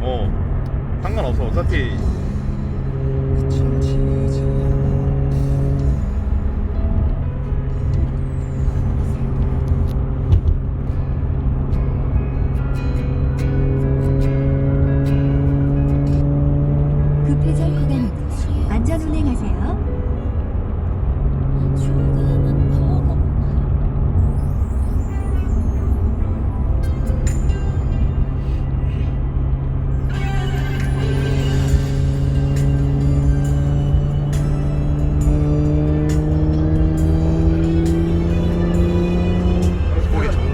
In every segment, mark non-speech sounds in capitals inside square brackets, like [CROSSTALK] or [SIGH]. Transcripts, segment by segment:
어 상관없어. 어차피. 그 급회전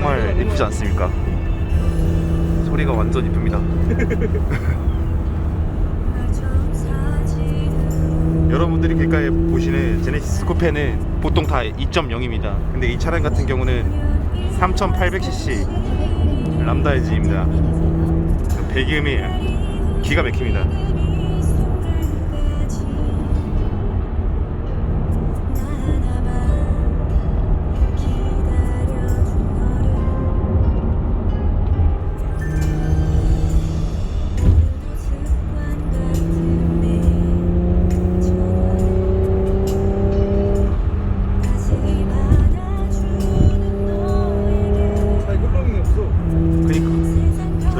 정말 예쁘지 않습니까? 소리가 완전 이쁩니다. [LAUGHS] 여러분들이 길가에 보시는 제네시스 스코페는 보통 다 2.0입니다. 근데 이 차량 같은 경우는 3800cc 람다 에지입니다. 배기음이 기가 막힙니다.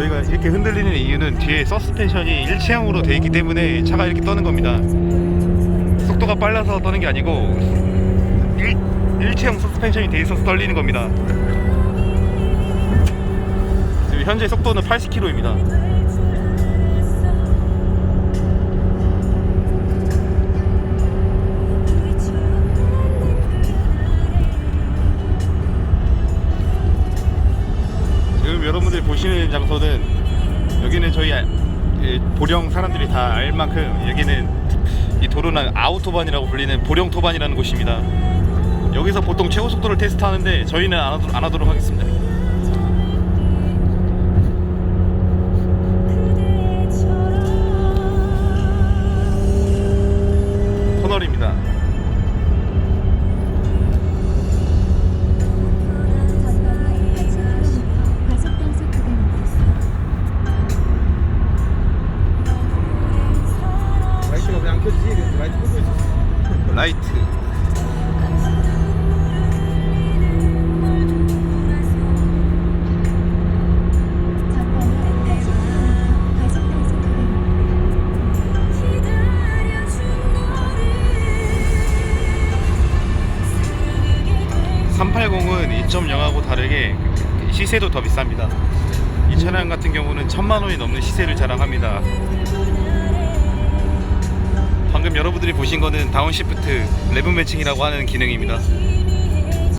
저희가 이렇게 흔들리는 이유는 뒤에 서스펜션이 일체형으로 돼 있기 때문에 차가 이렇게 떠는 겁니다. 속도가 빨라서 떠는 게 아니고 일, 일체형 서스펜션이 돼 있어서 떨리는 겁니다. 지금 현재 속도는 80km입니다. 여러분들이 보시는 장소는 여기는 저희 아- 예, 보령 사람들이 다 알 만큼 여기는 이 도로는 아우토반이라고 불리는 보령 토반이라는 곳입니다. 여기서 보통 최고 속도를 테스트하는데 저희는 안, 하도, 안 하도록 하겠습니다. 라이트. 전방에 80km 과속 단속 구간입니다. 380은 2.0하고 다르게 시세도 더 비쌉니다. 이 차량 같은 경우는 천만 원이 넘는 시세를 자랑합니다. 방금 여러분들이 보신 거는 다운시프트 레븐 매칭이라고 하는 기능입니다.